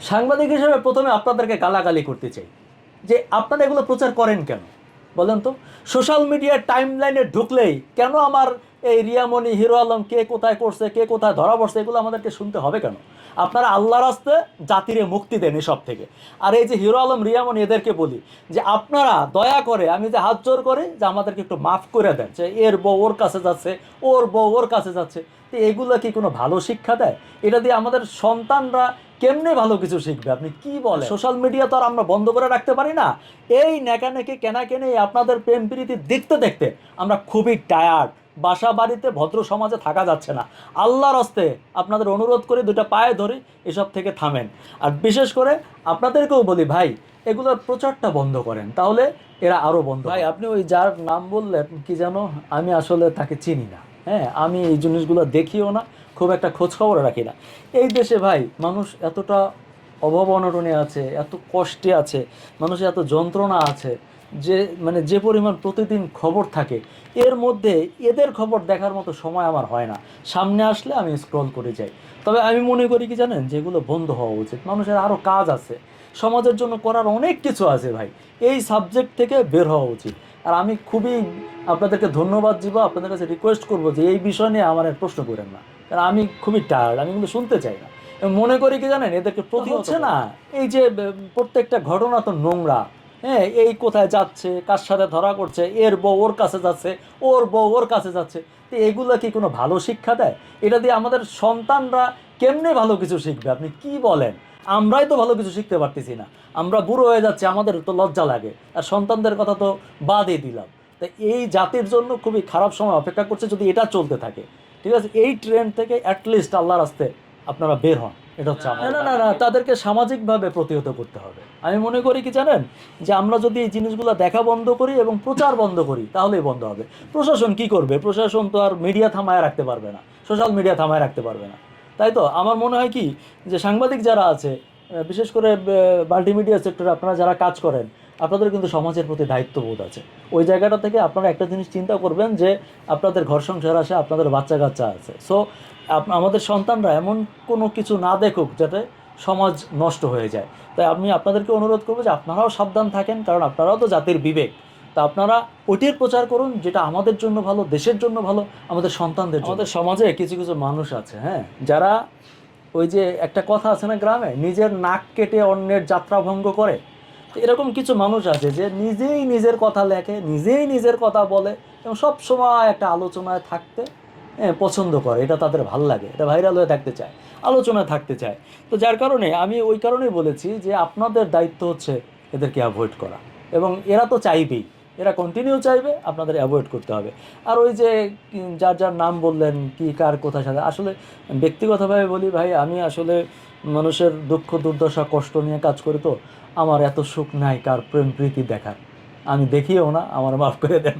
সাংবাদিক হিসেবে প্রথমে আপনাদেরকে গালাগালি করতে চাই যে আপনারা এগুলো প্রচার করেন কেন? বলেন তো, সোশ্যাল মিডিয়ার টাইম লাইনে ঢুকলেই কেন আমার এই রিয়ামণি, হিরো আলম, কে কোথায় করছে, কে কোথায় ধরা পড়ছে, এগুলো আমাদেরকে শুনতে হবে কেন? আপনারা আল্লাহ রাস্তে জাতিরে মুক্তি দেন এসব থেকে। আর এই যে হিরো আলম, রিয়ামণি, এদেরকে বলি যে আপনারা দয়া করে, আমি যে হাত জোর করে, যে আমাদেরকে একটু মাফ করে দেন, যে এর বউ ওর কাছে যাচ্ছে, ওর বউ ওর কাছে যাচ্ছে, তো এগুলো কি কোনো ভালো শিক্ষা দেয়? এটা দিয়ে আমাদের সন্তানরা কেমনে ভালো কিছু শিখবে? আপনি কি বলেন? সোশ্যাল মিডিয়া তো আর আমরা বন্ধ করে রাখতে পারি না। এই নেকানেকে কেনা কেনে আপনাদের প্রেম প্রীতি দেখতে দেখতে আমরা খুবই টায়ার্ড বাসা বাড়িতে ভদ্র সমাজে থাকা যাচ্ছে না। আল্লাহর হস্তে আপনাদের অনুরোধ করে দুটো পায়ে ধরি এসব থেকে থামেন। আর বিশেষ করে আপনাদেরকেও বলি ভাই এগুলোর প্রচারটা বন্ধ করেন। তাহলে এরা আরও বন্ধ ভাই আপনি ওই যার নাম বললেন কি যেন আমি আসলে তাকে চিনি না। হ্যাঁ আমি এই জিনিসগুলো দেখিও না, খুব একটা খোঁজ খবর রাখি না। এই দেশে ভাই, মানুষ এতটা অভাব অনটনে আছে, এত কষ্টে আছে, মানুষের এত যন্ত্রণা আছে, যে মানে যে পরিমাণ প্রতিদিন খবর থাকে, এর মধ্যে এদের খবর দেখার মতো সময় আমার হয় না। সামনে আসলে আমি স্ক্রল করে যাই। তবে আমি মনে করি কি জানেন, যেগুলো বন্ধ হওয়া উচিত। মানুষের আরও কাজ আছে। সমাজের জন্য করার অনেক কিছু আছে ভাই। এই সাবজেক্ট থেকে বের হওয়া উচিত। আর আমি খুবই আপনাদেরকে ধন্যবাদ দিব আপনাদের কাছে রিকোয়েস্ট করব যে এই বিষয় নিয়ে আমার প্রশ্ন করেন না। কারণ আমি খুবই টায়ার্ড আমি কিন্তু শুনতে চাই না। মনে করি কি জানেন এদেরকে প্রতি হচ্ছে না। এই যে প্রত্যেকটা ঘটনা তো নোংরা। হ্যাঁ এই কোথায় যাচ্ছে কার সাথে ধরা করছে এর বউ ওর কাছে যাচ্ছে ওর বউ ওর কাছে যাচ্ছে তো এগুলো কি কোনো ভালো শিক্ষা দেয়? এটা দিয়ে আমাদের সন্তানরা কেমনে ভালো কিছু শিখবে? আপনি কি বলেন? আমরাই তো ভালো কিছু শিখতে পারতেছি না। আমরা বুড়ো হয়ে যাচ্ছে আমাদের তো লজ্জা লাগে। আর সন্তানদের কথা তো বাদই দিলাম। তা এই জাতির জন্য খুবই খারাপ সময় অপেক্ষা করছে যদি এটা চলতে থাকে। ঠিক আছে? এই ট্রেন্ড থেকে অ্যাটলিস্ট আল্লাহর রাস্তে আপনারা বের হন। এটা হচ্ছে আমার না না না তাদেরকে সামাজিকভাবে প্রতিহত করতে হবে। আমি মনে করি কি জানেন? যে আমরা যদি এই জিনিসগুলো দেখা বন্ধ করি এবং প্রচার বন্ধ করি তাহলেই বন্ধ হবে। প্রশাসন কি করবে? প্রশাসন তো আর মিডিয়া থামায় রাখতে পারবে না। সোশ্যাল মিডিয়া থামায় রাখতে পারবে না। তাই তো? আমার মনে হয় কি যে সাংবাদিক যারা আছে বিশেষ করে মাল্টিমিডিয়া সেক্টরে আপনারা যারা কাজ করেন, আপনাদের কিন্তু সমাজের প্রতি দায়িত্ববোধ আছে। ওই জায়গাটা থেকে আপনারা একটা জিনিস চিন্তা করবেন যে আপনাদের ঘর সংসার আছে, আপনাদের বাচ্চা কাচ্চা আছে সো আমাদের সন্তানরা এমন কোনো কিছু না দেখুক যাতে সমাজ নষ্ট হয়ে যায়। তাই আমি আপনাদেরকে অনুরোধ করব যে আপনারাও সাবধান থাকেন, কারণ আপনারাও তো জাতির বিবেক। তা আপনারা ওইটির প্রচার করুন যেটা আমাদের জন্য ভালো দেশের জন্য ভালো আমাদের সন্তানদের আমাদের সমাজে কিছু কিছু মানুষ আছে হ্যাঁ? যারা ওই যে একটা কথা আছে না গ্রামে নিজের নাক কেটে অন্যের যাত্রা ভঙ্গ করে। এরকম কিছু মানুষ আছে যে নিজেই নিজের কথা লেখে নিজেই নিজের কথা বলে এবং সব সময় একটা আলোচনায় থাকতে হ্যাঁ, পছন্দ করে। এটা তাদের ভালো লাগে এটা ভাইরাল হয়ে থাকতে চায় আলোচনায় থাকতে চায়। তো যার কারণে আমি ওই কারণেই বলেছি যে আপনাদের দায়িত্ব হচ্ছে এদেরকে অ্যাভয়েড করা। এবং এরা তো চাইবেই। এরা কন্টিনিউ চাইবে, আপনাদের অ্যাভয়েড করতে হবে। আর ওই যে যার যার নাম বললেন, কি, কার কোথায় সাথে, আসলে ব্যক্তিগতভাবে বলি, ভাই, আমি আসলে মানুষের দুঃখ, দুর্দশা, কষ্ট নিয়ে কাজ করি তো, আমার এত সুখ নাই কার প্রেম প্রীতি দেখার। আমি দেখিও না, আমার মাফ করে দেন।